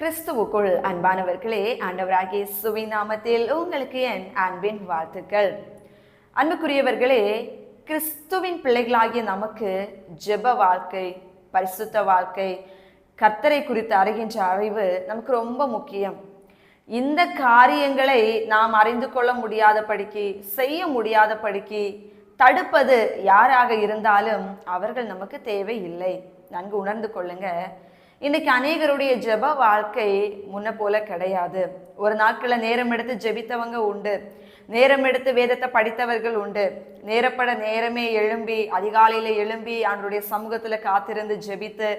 கிறிஸ்துவுக்குள் அன்பானவர்களே ஆண்டவராகிய சுவி நாமத்தில் உங்களுக்கு என் அன்பின் வாழ்த்துக்கள். அன்புக்குரியவர்களே கிறிஸ்துவின் பிள்ளைகளாகிய நமக்கு ஜெப வாழ்க்கை பரிசுத்த வாழ்க்கை கர்த்தரை குறித்து அறிகின்ற அறிவு நமக்கு ரொம்ப முக்கியம். இந்த காரியங்களை நாம் அறிந்து கொள்ள முடியாதபடிக்கு செய்ய முடியாதபடிக்கு தடுப்பது யாராக இருந்தாலும் அவர்கள் நமக்கு தேவையில்லை. நன்கு உணர்ந்து கொள்ளுங்கள் இன்னைக்கு அநேகருடைய ஜெப வாழ்க்கை முன்ன போல கிடையாது. ஒரு நாட்களில் நேரம் எடுத்து ஜெபித்தவங்க உண்டு. நேரம் எடுத்து வேதத்தை படித்தவர்கள் உண்டு. நேரப்பட நேரமே எழும்பி அதிகாலையில எழும்பி அவனுடைய சமூகத்துல காத்திருந்து ஜெபித்து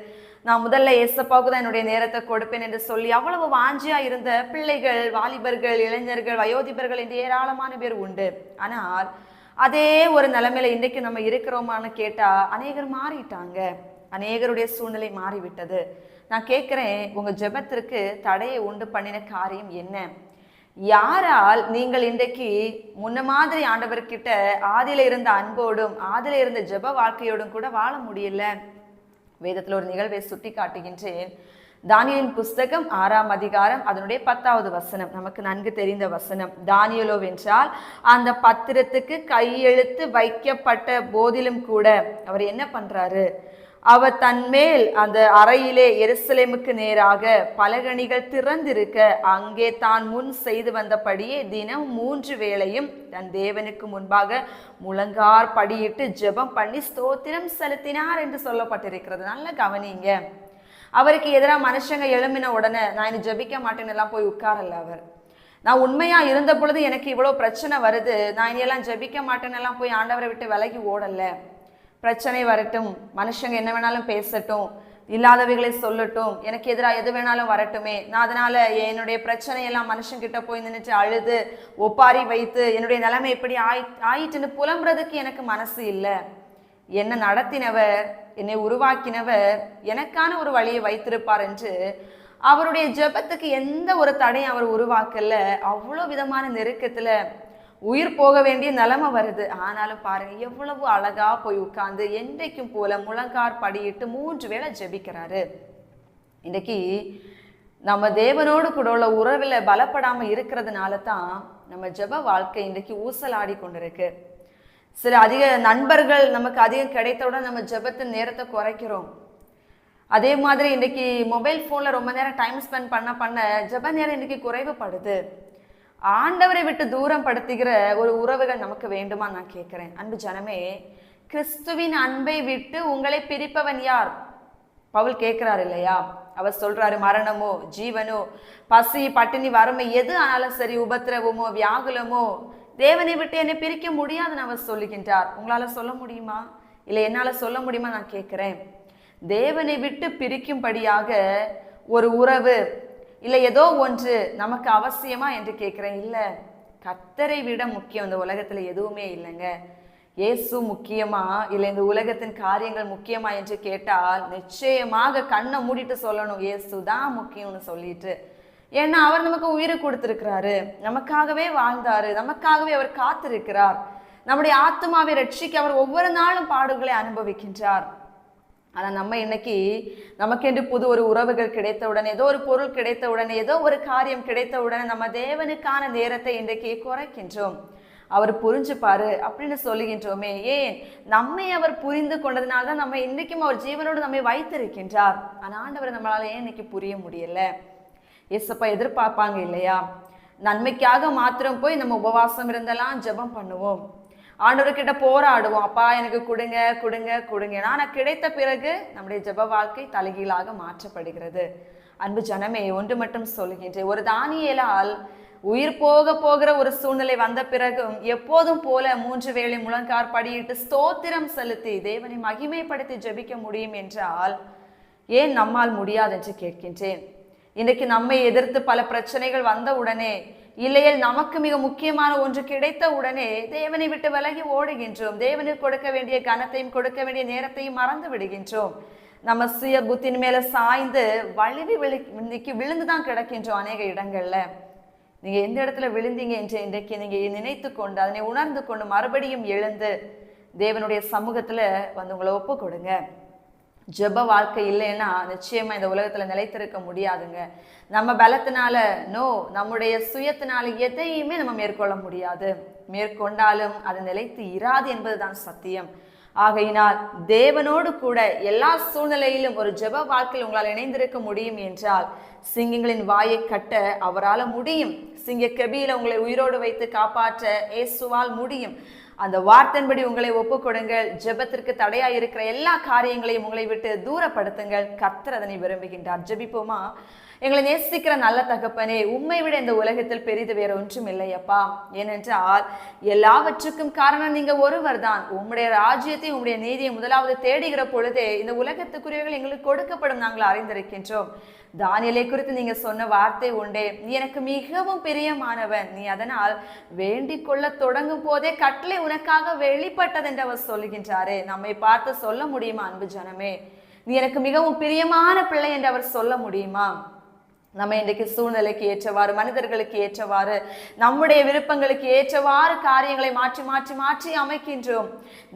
நான் முதல்ல ஏசப்பாவுக்கு தான் என்னுடைய நேரத்தை கொடுப்பேன் என்று சொல்லி அவ்வளவு வாஞ்சியா இருந்த பிள்ளைகள் வாலிபர்கள் இளைஞர்கள் வயோதிபர்கள் என்று ஏராளமான பேர் உண்டு. ஆனால் அதே ஒரு நிலைமையில இன்றைக்கு நம்ம இருக்கிறோமான்னு கேட்டா அநேகர் மாறிட்டாங்க. அநேகருடைய சூழ்நிலை மாறிவிட்டது. நான் கேட்குறேன் உங்கள் ஜெபத்திற்கு தடையை உண்டு பண்ணின காரியம் என்ன? யாரால் நீங்கள் இன்றைக்கு முன்ன மாதிரி ஆண்டவர்கிட்ட ஆதியில இருந்த அன்போடும் ஆதியில இருந்த ஜெப வாழ்க்கையோடும் கூட வாழ முடியல? வேதத்தில் ஒரு நிகழ்வை சுட்டி காட்டுகின்றேன் தானியலின் புஸ்தகம் ஆறாம் அதிகாரம் அதனுடைய பத்தாவது வசனம். நமக்கு நன்கு தெரிந்த வசனம். தானியலோ வென்றால் அந்த பத்திரத்துக்கு கையெழுத்து வைக்கப்பட்ட போதிலும் கூட அவர் என்ன பண்றாரு? அவர் தன்மேல் அந்த அறையிலே எருசலேமுக்கு நேராக பலகணிகள் திறந்திருக்க அங்கே தான் முன் செய்து வந்தபடியே தினம் மூன்று வேளையும் தன் தேவனுக்கு முன்பாக முழங்கார் படியிட்டு ஜெபம் பண்ணி ஸ்தோத்திரம் செலுத்தினார் என்று சொல்லப்பட்டிருக்கிறது. நல்ல கவனிங்க. அவருக்கு எதிராக மனுஷங்க எழும்பின உடனே நான் இனி ஜபிக்க மாட்டேன்னு எல்லாம் போய் உட்காரல அவர். நான் உண்மையா இருந்த பொழுது எனக்கு இவ்வளோ பிரச்சனை வருது. நான் இனியெல்லாம் ஜெபிக்க மாட்டேன்னு எல்லாம் போய் ஆண்டவரை விட்டு விலகி ஓடல. பிரச்சனை வரட்டும். மனுஷங்க என்ன வேணாலும் பேசட்டும். இல்லாதவைகளை சொல்லட்டும். எனக்கு எதிராக எது வேணாலும் வரட்டுமே. நான் அதனால என்னுடைய பிரச்சனையெல்லாம் மனுஷங்கிட்ட போய் நின்றுட்டு அழுது ஒப்பாரி வைத்து என்னுடைய நிலைமை எப்படி ஆயி ஆயிட்டுன்னு புலம்புறதுக்கு எனக்கு மனசு இல்லை. என்னை நடத்தினவர் என்னை உருவாக்கினவர் எனக்கான ஒரு வழியை வைத்திருப்பார் என்று அவருடைய ஜெபத்துக்கு எந்த ஒரு தடையும் அவர் உருவாக்கல. அவ்வளோ விதமான நெருக்கத்தில் உயிர் போக வேண்டிய நிலைமை வருது. ஆனாலும் பாருங்க எவ்வளவு அழகா போய் உட்கார்ந்து என்றைக்கும் போல முழங்கார் படியிட்டு மூன்று வேளை ஜெபிக்கிறாரு. இன்னைக்கு நம்ம தேவனோடு கூட உள்ள உறவில் பலப்படாமல் இருக்கிறதுனால தான் நம்ம ஜெப வாழ்க்கை இன்றைக்கு ஊசலாடி கொண்டிருக்கு. சில அதிக நண்பர்கள் நமக்கு அதிகம் கிடைத்தவுடன் நம்ம ஜெபத்தின் நேரத்தை குறைக்கிறோம். அதே மாதிரி இன்றைக்கி மொபைல் ஃபோனில் ரொம்ப நேரம் டைம் ஸ்பெண்ட் பண்ண பண்ண ஜெப நேரம் இன்றைக்கி குறைவுபடுது. ஆண்டவரை விட்டு தூரம் படுத்துகிற ஒரு உறவுகள் நமக்கு வேண்டுமா நான் கேட்குறேன் அன்பு ஜனமே கிறிஸ்துவின் அன்பை விட்டு உங்களை பிரிப்பவன் யார்? பவுல் கேட்கிறார் இல்லையா? அவர் சொல்றாரு மரணமோ ஜீவனோ பசி பட்டினி வறுமை எது ஆனாலும் சரி உபத்திரவமோ வியாகுலமோ தேவனை விட்டு என்னை பிரிக்க முடியாதுன்னு அவர் சொல்லுகின்றார். உங்களால சொல்ல முடியுமா? இல்லை என்னால சொல்ல முடியுமா நான் கேட்கிறேன் தேவனை விட்டு பிரிக்கும்படியாக ஒரு உறவு இல்லை ஏதோ ஒன்று நமக்கு அவசியமா என்று கேட்குறேன். இல்லை கத்தரை விட முக்கியம் இந்த உலகத்தில் எதுவுமே இல்லைங்க. இயேசு முக்கியமா? இல்லை இந்த உலகத்தின் காரியங்கள் முக்கியமா என்று கேட்டால் நிச்சயமாக கண்ணை மூடிட்டு சொல்லணும். இயேசு தான் முக்கியம்னு சொல்லிட்டு. ஏன்னா அவர் நமக்கு உயிரை கொடுத்துருக்கிறாரு. நமக்காகவே வாழ்ந்தாரு. நமக்காகவே அவர் காத்திருக்கிறார். நம்முடைய ஆத்மாவை ரட்சிக்க அவர் ஒவ்வொரு நாளும் பாடுகளை அனுபவிக்கின்றார். ஆனால் நம்ம இன்னைக்கு நமக்கென்று புது ஒரு உறவுகள் கிடைத்த உடனே ஏதோ ஒரு பொருள் கிடைத்த உடனே ஏதோ ஒரு காரியம் கிடைத்த உடனே நம்ம தேவனுக்கான நேரத்தை இன்றைக்கு குறைக்கின்றோம். அவர் புரிஞ்சுப்பாரு அப்படின்னு சொல்லுகின்றோமே. ஏன்? நம்மை அவர் புரிந்து கொண்டதுனால தான் நம்ம இன்றைக்கும் அவர் ஜீவனோடு நம்மை வைத்திருக்கின்றார். ஆனால் ஆண்டவர் நம்மளால ஏன் இன்னைக்கு புரிய முடியல? ஏசப்பா எதிர்பார்ப்பாங்க இல்லையா? நன்மைக்காக மாத்திரம் போய் நம்ம உபவாசம் இருந்தெல்லாம் ஜெபம் பண்ணுவோம். ஆண்டவர்கிட்ட போராடுவோம். அப்பா எனக்கு கொடுங்க கொடுங்க கொடுங்க. ஆனால் கிடைத்த பிறகு நம்முடைய ஜெப வாழ்க்கை தலைகீழாக மாற்றப்படுகிறது. அன்பு ஜனமே ஒன்று மட்டும் சொல்லுகின்றேன். ஒரு தானியலால் உயிர் போக போகிற ஒரு சூழ்நிலை வந்த பிறகும் எப்போதும் போல மூன்று வேளை முழங்கார் படியிட்டு ஸ்தோத்திரம் செலுத்தி தேவனை மகிமைப்படுத்தி ஜெபிக்க முடியும் என்றால் ஏன் நம்மால் முடியாது என்று கேட்கின்றேன். இன்றைக்கு நம்மை எதிர்த்து பல பிரச்சனைகள் வந்த உடனே இல்லையில் நமக்கு மிக முக்கியமான ஒன்று கிடைத்த உடனே தேவனை விட்டு விலகி ஓடுகின்றோம். தேவனுக்கு கொடுக்க வேண்டிய கனத்தையும் கொடுக்க வேண்டிய நேரத்தையும் மறந்து விடுகின்றோம். நம்ம சுய புத்தின் மேல சாய்ந்து வலிவி விழு இன்னைக்கு விழுந்து தான் கிடக்கின்றோம் அநேக இடங்கள்ல. நீங்க எந்த இடத்துல விழுந்தீங்க என்று இன்றைக்கு நீங்க நினைத்து கொண்டு அதனை உணர்ந்து கொண்டு மறுபடியும் எழுந்து தேவனுடைய சமூகத்துல வந்து உங்களை ஒப்பு கொடுங்க. ஜெப வாழ்க்கை இல்லைன்னா நிச்சயமா இந்த உலகத்துல நிலைத்திருக்க முடியாதுங்க. நம்ம பலத்தினால நோ நம்முடைய சுயத்தினால எதையுமே நம்ம மேற்கொள்ள முடியாது. மேற்கொண்டாலும் அது நிலைத்து இராது என்பதுதான் சத்தியம். ஆகையினால் தேவனோடு கூட எல்லா சூழ்நிலையிலும் ஒரு ஜெப வாழ்க்கையில் உங்களால் இணைந்திருக்க முடியும் என்றால் சிங்கங்களின் வாயை கட்ட அவரால் முடியும். சிங்க கெபியில உங்களை உயிரோடு வைத்து காப்பாற்ற ஏசுவால் முடியும். அந்த வார்த்தையின்படி உங்களை ஒப்பு கொடுங்கள் ஜெபத்திற்கு தடையா இருக்கிற எல்லா காரியங்களையும் உங்களை விட்டு தூரப்படுத்துங்கள். கர்த்தர் அதனை விரும்புகின்றார். ஜெபிப்போமா? எங்களை நேசிக்கிற நல்ல தகப்பனே உண்மை விட இந்த உலகத்தில் பெரிது வேற ஒன்றும் இல்லையப்பா ஏனென்றால் எல்லாவற்றுக்கும் காரணம் நீங்க ஒருவர் தான் உம்முடைய ராஜ்யத்தை உம்முடைய நீதியை முதலாவது தேடுகிற பொழுதே இந்த உலகத்துக்குரியவர்கள் எங்களுக்கு கொடுக்கப்படும் நாங்கள் அறிந்திருக்கின்றோம். தானியலை குறித்து நீங்க சொன்ன வார்த்தை உண்டே. நீ எனக்கு மிகவும் பிரியமானவன். நீ அதனால் வேண்டிக் கொள்ள தொடங்கும் போதே கட்டளை உனக்காக வெளிப்பட்டது என்று அவர் சொல்லுகின்றாரு. நம்மை பார்த்து சொல்ல முடியுமா அன்பு ஜனமே? நீ எனக்கு மிகவும் பிரியமான பிள்ளை என்று அவர் சொல்ல முடியுமா? நம்ம இன்றைக்கு சூழ்நிலைக்கு ஏற்றவாறு மனிதர்களுக்கு ஏற்றவாறு நம்முடைய விருப்பங்களுக்கு ஏற்றவாறு காரியங்களை மாற்றி மாற்றி மாற்றி அமைக்கின்றோம்.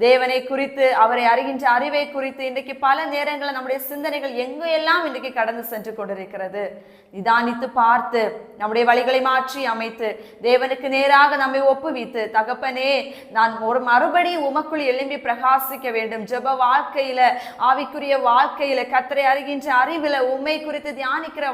தேவனை குறித்து அவரை அறிகின்ற அறிவை குறித்து இன்றைக்கு பல நேரங்களில் நம்முடைய சிந்தனைகள் எங்கெல்லாம் இன்றைக்கு கடந்து சென்று கொண்டிருக்கிறது? நிதானித்து பார்த்து நம்முடைய வழிகளை மாற்றி அமைத்து தேவனுக்கு நேராக நம்மை ஒப்புவித்து தகப்பனே நான் ஒரு மறுபடியும் உமக்குள் எழும்பி பிரகாசிக்க வேண்டும். ஜெப வாழ்க்கையில ஆவிக்குரிய வாழ்க்கையில கத்தரை அறிகின்ற அறிவில் உண்மை குறித்து தியானிக்கிற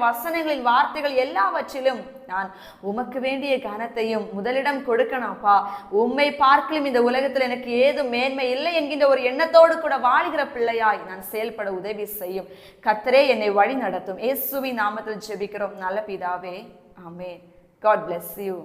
வசனங்களின் வார்த்தைகள் எல்லாவற்றிலும் நான் உமக்கு வேண்டிய கனத்தையும் முதலிடம் கொடுக்கணும்ப்பா உம்மை பார்க்கலும் இந்த உலகத்தில் எனக்கு ஏதும் மேன்மை இல்லை என்கின்ற ஒரு எண்ணத்தோடு கூட வாழ்கிற பிள்ளையாய் நான் செயல்பட உதவி செய்யும். கத்தரே என்னை வழி நடத்தும். ஏசுவி நாமத்தில் ஜெபிக்கிறோம். நல்ல பிதாவே ஆமே காட் பிளெஸ் யூ